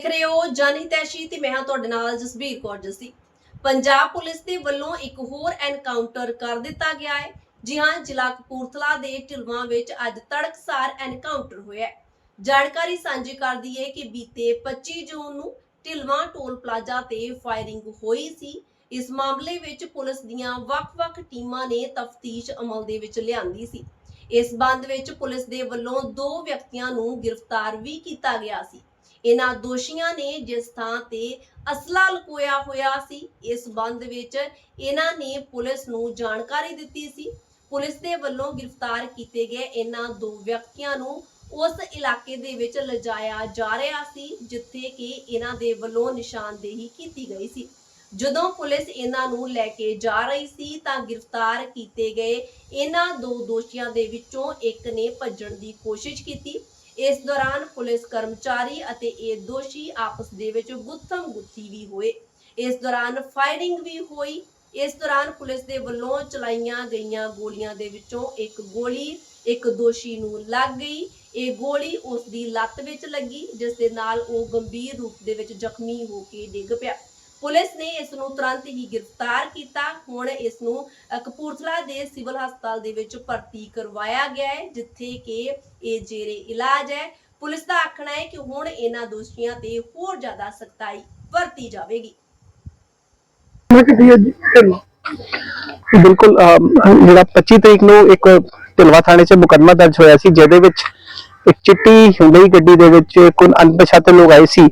ਦੇਖ ਰਹੇ ਹੋ ਜਨਹਿਤੈਸ਼ੀ ਤੇ ਮੈਂ ਹਾਂ ਤੁਹਾਡੇ ਨਾਲ ਜਸਬੀਰ ਕੌਰ ਜੱਸੀ। ਪੰਜਾਬ ਪੁਲਿਸ ਦੇ ਵੱਲੋਂ ਇੱਕ ਹੋਰ ਐਨਕਾਊਂਟਰ ਕਰ ਦਿੱਤਾ ਗਿਆ ਹੈ। ਜੀ ਹਾਂ, ਜ਼ਿਲ੍ਹਾ ਕਪੂਰਥਲਾ ਦੇ ਢਿਲਵਾਂ ਵਿੱਚ ਅੱਜ ਤੜਕਸਾਰ ਐਨਕਾਊਂਟਰ ਹੋਇਆ ਹੈ। ਜਾਣਕਾਰੀ ਸਾਂਝੀ ਕਰਦੀ ਹੈ ਕਿ ਬੀਤੇ 25 ਜੂਨ ਨੂੰ ਢਿਲਵਾਂ ਟੋਲ ਪਲਾਜ਼ਾ ਤੇ ਫਾਇਰਿੰਗ ਹੋਈ ਸੀ। ਇਸ ਮਾਮਲੇ ਵਿੱਚ ਪੁਲਿਸ ਦੀਆਂ ਵੱਖ-ਵੱਖ ਟੀਮਾਂ ਨੇ ਤਫਤੀਸ਼ ਅਮਲ ਦੇ ਵਿੱਚ ਲਿਆਂਦੀ ਸੀ। ਇਸ ਬੰਦ ਵਿੱਚ ਪੁਲਿਸ ਦੇ ਵੱਲੋਂ ਦੋ ਵਿਅਕਤੀਆਂ ਨੂੰ ਗ੍ਰਿਫਤਾਰ ਵੀ ਕੀਤਾ ਗਿਆ ਸੀ। ਇਹਨਾਂ ਦੋਸ਼ੀਆਂ ਨੇ ਜਿਸ ਥਾਂ ਤੇ ਅਸਲਾ ਲੁਕੋਇਆ ਹੋਇਆ ਸੀ, ਇਸ ਬੰਦ ਵਿੱਚ ਇਹਨਾਂ ਨੇ ਪੁਲਿਸ ਨੂੰ ਜਾਣਕਾਰੀ ਦਿੱਤੀ ਸੀ। ਪੁਲਿਸ ਦੇ ਵੱਲੋਂ ਗ੍ਰਿਫਤਾਰ ਕੀਤੇ ਗਏ ਇਹਨਾਂ ਦੋ ਵਿਅਕਤੀਆਂ ਨੂੰ ਉਸ ਇਲਾਕੇ ਦੇ ਵਿੱਚ ਲਿਜਾਇਆ ਜਾ ਰਿਹਾ ਸੀ, ਜਿੱਥੇ ਕਿ ਇਹਨਾਂ ਦੇ ਵੱਲੋਂ ਨਿਸ਼ਾਨਦੇਹੀ ਕੀਤੀ ਗਈ ਸੀ। ਜਦੋਂ ਪੁਲਿਸ ਇਹਨਾਂ ਨੂੰ ਲੈ ਕੇ ਜਾ ਰਹੀ ਸੀ, ਤਾਂ ਗ੍ਰਿਫਤਾਰ ਕੀਤੇ ਗਏ ਇਹਨਾਂ ਦੋ ਦੋਸ਼ੀਆਂ ਦੇ ਵਿੱਚੋਂ ਇੱਕ ਨੇ ਭੱਜਣ ਦੀ ਕੋਸ਼ਿਸ਼ ਕੀਤੀ। ਇਸ ਦੌਰਾਨ ਪੁਲਿਸ ਕਰਮਚਾਰੀ ਅਤੇ ਇਹ ਦੋਸ਼ੀ ਆਪਸ ਦੇ ਵਿੱਚ ਗੁੱਥਮ ਗੁੱਥੀ ਵੀ ਹੋਏ। ਇਸ ਦੌਰਾਨ ਫਾਇਰਿੰਗ ਵੀ ਹੋਈ। ਇਸ ਦੌਰਾਨ ਪੁਲਿਸ ਦੇ ਵੱਲੋਂ ਚਲਾਈਆਂ ਗਈਆਂ ਗੋਲੀਆਂ ਦੇ ਵਿੱਚੋਂ ਇੱਕ ਗੋਲੀ, ਇੱਕ ਦੋਸ਼ੀ ਨੂੰ ਲੱਗ ਗਈ। ਇਹ ਗੋਲੀ ਉਸ ਦੀ ਲੱਤ ਵਿੱਚ ਲੱਗੀ, ਜਿਸ ਦੇ ਨਾਲ ਉਹ ਗੰਭੀਰ ਰੂਪ ਦੇ ਵਿੱਚ ਜ਼ਖਮੀ ਹੋ ਕੇ ਡਿੱਗ ਪਿਆ। ਪੁਲਿਸ ਨੇ ਇਸ ਨੂੰ ਤੁਰੰਤ ਹੀ ਗ੍ਰਿਫਤਾਰ ਕੀਤਾ। ਹੁਣ ਇਸ ਨੂੰ ਕਪੂਰਥਲਾ ਦੇ ਸਿਵਲ ਹਸਪਤਾਲ ਦੇ ਵਿੱਚ ਭਰਤੀ ਕਰਵਾਇਆ ਗਿਆ ਹੈ ਜਿੱਥੇ ਕਿ ਇਹ ਜੇਰੇ ਇਲਾਜ ਹੈ। ਪੁਲਿਸ ਦਾ ਆਖਣਾ ਹੈ ਕਿ ਹੁਣ ਇਹਨਾਂ ਦੋਸ਼ੀਆਂ ਤੇ ਹੋਰ ਜ਼ਿਆਦਾ ਸਖਤਾਈ ਵਰਤੀ ਜਾਵੇਗੀ। ਬਿਲਕੁਲ ਅਮ, ਜਿਹੜਾ 25 ਤਰੀਕ ਨੂੰ ਇੱਕ ਢਿਲਵਾ ਥਾਣੇ 'ਚ ਮੁਕਦਮਾ ਦਰਜ ਹੋਇਆ ਸੀ ਜਿਹਦੇ ਵਿੱਚ ਇੱਕ ਚਿੱਟੀ ਹੁੰਡਈ ਗੱਡੀ ਦੇ ਵਿੱਚ ਕੋਈ ਅਣਪਛਾਤੇ ਲੋਕ ਆਏ ਸੀ।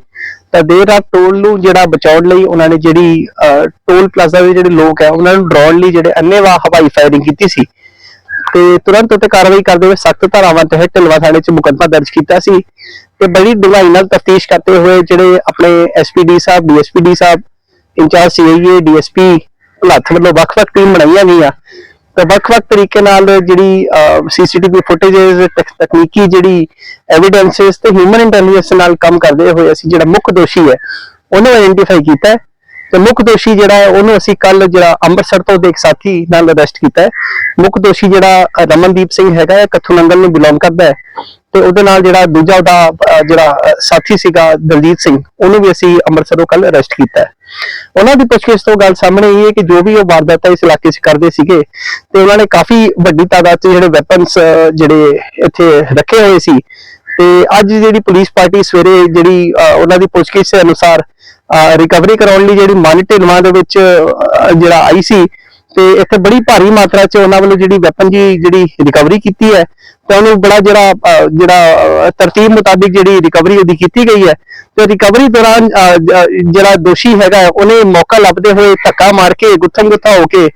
ਤਾਂ ਦੇਰ ਰਾਤ ਟੋਲ ਨੂੰ ਜਿਹੜਾ ਬਚਾਉਣ ਲਈ ਉਹਨਾਂ ਨੇ ਜਿਹੜੀ ਟੋਲ ਪਲਾਜ਼ਾ ਦੇ ਜਿਹੜੇ ਲੋਕ ਹੈ ਉਹਨਾਂ ਨੂੰ ਡਰਾਉਣ ਲਈ ਜਿਹੜੇ ਅੰਨੇਵਾਹ ਹਵਾਈ ਫਾਇਰਿੰਗ ਕੀਤੀ ਸੀ। ਤੇ ਤੁਰੰਤ ਉੱਤੇ ਕਾਰਵਾਈ ਕਰਦੇ ਹੋਏ ਸਖਤ ਧਾਰਾਵਾਂ ਤਹਿਤ ਢਿਲਵਾ ਥਾਣੇ 'ਚ ਮੁਕੱਦਮਾ ਦਰਜ ਕੀਤਾ ਸੀ। ਤੇ ਬੜੀ ਡੂੰਘਾਈ ਨਾਲ ਤਫਤੀਸ਼ ਕਰਦੇ ਹੋਏ ਜਿਹੜੇ ਆਪਣੇ ਐਸਪੀਡੀ ਸਾਹਿਬ ਡੀਐਸਪੀਡੀ ਸਾਹਿਬ, ਇੰਚਾਰਜ ਸੀਆਈਏ ਡੀਐਸਪੀ ਭੁਲੱਥ ਵੱਲੋਂ ਵੱਖ-ਵੱਖ ਟੀਮ ਬਣਾਈਆਂ ਗਈਆਂ। ਤੇ ਵੱਖ-ਵੱਖ ਤਰੀਕੇ ਨਾਲ ਜਿਹੜੀ ਸੀਸੀਟੀਵੀ ਫੁਟੇजेस ਤਕਨੀਕੀ ਜਿਹੜੀ ਐਵੀਡੈਂਸਸ ਤੇ ਹਿਊਮਨ ਇੰਟੈਲੀਜੈਂਸ ਨਾਲ ਕੰਮ ਕਰਦੇ ਹੋਏ ਅਸੀਂ ਜਿਹੜਾ ਮੁੱਖ ਦੋਸ਼ੀ ਹੈ, ਉਹਨੂੰ ਆਇਡੈਂਟੀਫਾਈ ਕੀਤਾ ਹੈ। ਤੇ ਮੁੱਖ ਦੋਸ਼ੀ ਜਿਹੜਾ ਹੈ, ਉਹਨੂੰ ਅਸੀਂ ਕੱਲ ਜਿਹੜਾ ਅੰਮ੍ਰਿਤਸਰ ਤੋਂ ਦੇ ਇੱਕ ਸਾਥੀ ਨਾਲ ਅਰੈਸਟ ਕੀਤਾ ਹੈ। ਮੁੱਖ ਦੋਸ਼ੀ ਜਿਹੜਾ ਰਮਨਦੀਪ ਸਿੰਘ ਹੈਗਾ ਹੈ ਕੱਥੂ ਨੰਗਲ ਨੂੰ ਬਿਲੋਂਗ ਕਰਦਾ ਹੈ। ਤੇ ਉਹਦੇ ਨਾਲ ਜਿਹੜਾ ਦੂਜਾ ਉਹਦਾ ਜਿਹੜਾ ਸਾਥੀ ਸੀਗਾ ਦਲਜੀਤ ਸਿੰਘ, ਉਹਨੂੰ ਵੀ ਅਸੀਂ ਅੰਮ੍ਰਿਤਸਰੋਂ ਕੱਲ ਅਰੈਸਟ ਕੀਤਾ ਹੈ। ਉਹਨਾਂ ਦੀ ਪੁੱਛਗਿੱਛ ਤੋਂ ਗੱਲ ਸਾਹਮਣੇ ਇਹ ਹੈ ਕਿ ਜੋ ਵੀ ਉਹ ਵਾਰਦਾਤਾਂ ਇਸ ਇਲਾਕੇ 'ਚ ਕਰਦੇ ਸੀਗੇ ਤੇ ਉਹਨਾਂ ਨੇ ਕਾਫੀ ਵੱਡੀ ਤਾਦਾਦ 'ਚ ਜਿਹੜੇ ਵੈਪਨਸ ਜਿਹੜੇ ਇੱਥੇ ਰੱਖੇ ਹੋਏ ਸੀ ਤੇ ਅੱਜ ਜਿਹੜੀ ਪੁਲਿਸ ਪਾਰਟੀ ਸਵੇਰੇ ਜਿਹੜੀ ਉਹਨਾਂ ਦੀ ਪੁੱਛਗਿੱਛ ਦੇ ਅਨੁਸਾਰ ਰਿਕਵਰੀ ਕਰਾਉਣ ਲਈ ਜਿਹੜੀ ਮਨ ਢਿਲਵਾਂ ਦੇ ਵਿੱਚ ਜਿਹੜਾ ਆਈ ਸੀ ਤੇ ਇੱਥੇ ਬੜੀ ਭਾਰੀ ਮਾਤਰਾ 'ਚ ਉਹਨਾਂ ਵੱਲੋਂ ਜਿਹੜੀ ਵੈਪਨ ਜੀ ਜਿਹੜੀ ਰਿਕਵਰੀ ਕੀਤੀ ਹੈ, ਤੇ ਉਹਨੂੰ ਬੜਾ ਜਿਹੜਾ ਜਿਹੜਾ ਤਰਤੀਬ ਮੁਤਾਬਿਕ ਜਿਹੜੀ ਰਿਕਵਰੀ ਉਹਦੀ ਕੀਤੀ ਗਈ ਹੈ। ਤੇ ਰਿਕਵਰੀ ਦੌਰਾਨ ਜਿਹੜਾ ਦੋਸ਼ੀ ਹੈਗਾ, ਉਹਨੇ ਮੌਕਾ ਲੱਭਦੇ ਹੋਏ ਧੱਕਾ ਮਾਰ ਕੇ ਗੁੱਥਮ ਗੁੱਥਾ ਹੋ ਕੇ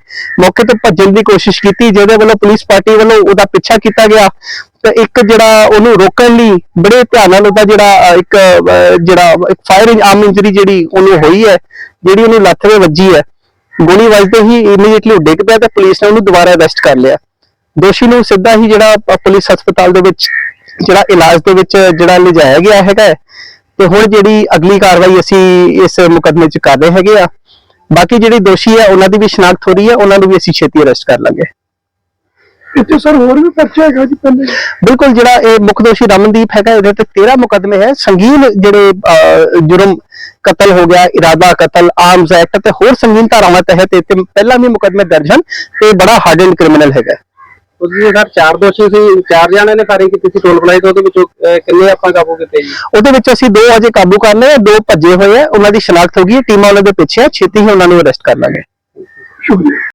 ਮੌਕੇ ਤੋਂ ਭੱਜਣ ਦੀ ਕੋਸ਼ਿਸ਼ ਕੀਤੀ, ਜਿਹਦੇ ਵੱਲੋਂ ਪੁਲਿਸ ਪਾਰਟੀ ਵੱਲੋਂ ਉਹਦਾ ਪਿੱਛਾ ਕੀਤਾ ਗਿਆ। ਤੇ ਇੱਕ ਜਿਹੜਾ ਉਹਨੂੰ ਰੋਕਣ ਲਈ ਬੜੇ ਧਿਆਨ ਨਾਲ ਉਹਦਾ ਜਿਹੜਾ ਇੱਕ ਜਿਹੜਾ, ਇੱਕ ਫਾਇਰਿੰਗ ਆਰਮ ਇੰਜਰੀ ਜਿਹੜੀ ਉਹਨੂੰ ਹੋਈ ਹੈ, ਜਿਹੜੀ ਉਹਨੂੰ ਲੱਤ 'ਤੇ ਵੱਜੀ ਹੈ। ਗੋਲੀ ਵੱਜਦੇ ਹੀ ਇਮੀਡੀਏਟਲੀ ਡਿੱਗ ਪਿਆ ਤੇ ਪੁਲਿਸ ਨੇ ਉਹਨੂੰ ਦੁਬਾਰਾ ਅਰੈਸਟ ਕਰ ਲਿਆ। ਦੋਸ਼ੀ ਨੂੰ ਸਿੱਧਾ ਹੀ ਜਿਹੜਾ ਪੁਲਿਸ ਹਸਪਤਾਲ ਦੇ ਵਿੱਚ, ਜਿਹੜਾ ਇਲਾਜ ਦੇ ਵਿੱਚ ਜਿਹੜਾ ਲਿਜਾਇਆ ਗਿਆ ਹੈਗਾ ਹੈ। ਤੇ ਹੁਣ ਜਿਹੜੀ ਅਗਲੀ ਕਾਰਵਾਈ ਅਸੀਂ ਇਸ ਮੁਕੱਦਮੇ 'ਚ ਕਰ ਰਹੇ ਹੈਗੇ ਆ। ਬਾਕੀ ਜਿਹੜੇ ਦੋਸ਼ੀ ਆ, ਉਹਨਾਂ ਦੀ ਵੀ ਸ਼ਨਾਖਤ ਹੋ ਰਹੀ ਹੈ ਉਹਨਾਂ ਨੂੰ ਵੀ ਅਸੀਂ ਛੇਤੀ ਅਰੈਸਟ ਕਰ ਲਾਂਗੇ। ਇੱਥੇ ਸਰ ਹੋਰ ਵੀ ਪਰਚਾ ਹੈਗਾ ਜੀ ਪਹਿਲੇ। ਬਿਲਕੁਲ ਜਿਹੜਾ ਇਹ ਮੁੱਖ ਦੋਸ਼ੀ ਰਮਨਦੀਪ ਹੈਗਾ ਇਹਦੇ ਤੇ 13 ਮੁਕੱਦਮੇ ਹੈ। ਸੰਗੀਨ ਜਿਹੜੇ ਜੁਰਮ ਕਤਲ ਹੋ ਗਿਆ ਇਰਾਦਾ ਕਤਲ ਆਰਮਸ ਐਕਟ ਤੇ ਹੋਰ ਸੰਗੀਨ ਧਾਰਾਵਾਂ ਤਹਿਤ ਇਹ ਤੇ ਪਹਿਲਾਂ ਵੀ ਮੁਕੱਦਮੇ ਦਰਜ ਹਨ ਤੇ ਬੜਾ ਹਾਰਡਨ ਕ੍ਰਿਮੀਨਲ ਹੈਗਾ। ਉਹਦੇ ਸਰ ਚਾਰ ਦੋਸ਼ੀ ਸੀ ਚਾਰ ਜਣਿਆਂ ਨੇ ਫਾਇਰਿੰਗ ਕੀਤੀ ਸੀ ਟੋਲ ਪਲਾਜ਼ਾ ਤੋਂ ਉਹਦੇ ਵਿੱਚੋਂ ਅਹ, ਕਿੰਨੇ ਆਪਾਂ ਕਾਬੂ ਕੀਤੇ ਜੀ? ਉਹਦੇ ਵਿੱਚ ਅਸੀਂ ਦੋ ਅਜੇ ਕਾਬੂ ਕਰ ਲਏ ਆ, ਦੋ ਭੱਜੇ ਹੋਏ ਆ ਉਹਨਾਂ ਦੀ ਸ਼ਨਾਖਤ ਹੋ ਗਈ ਟੀਮਾਂ ਉਹਨਾਂ ਦੇ ਪਿੱਛੇ ਆ ਛੇਤੀ ਹੀ ਉਹਨਾਂ ਨੂੰ ਅਰੈਸਟ ਕਰ ਲਾਂਗੇ। ਸ਼ੁਕਰੀਆ।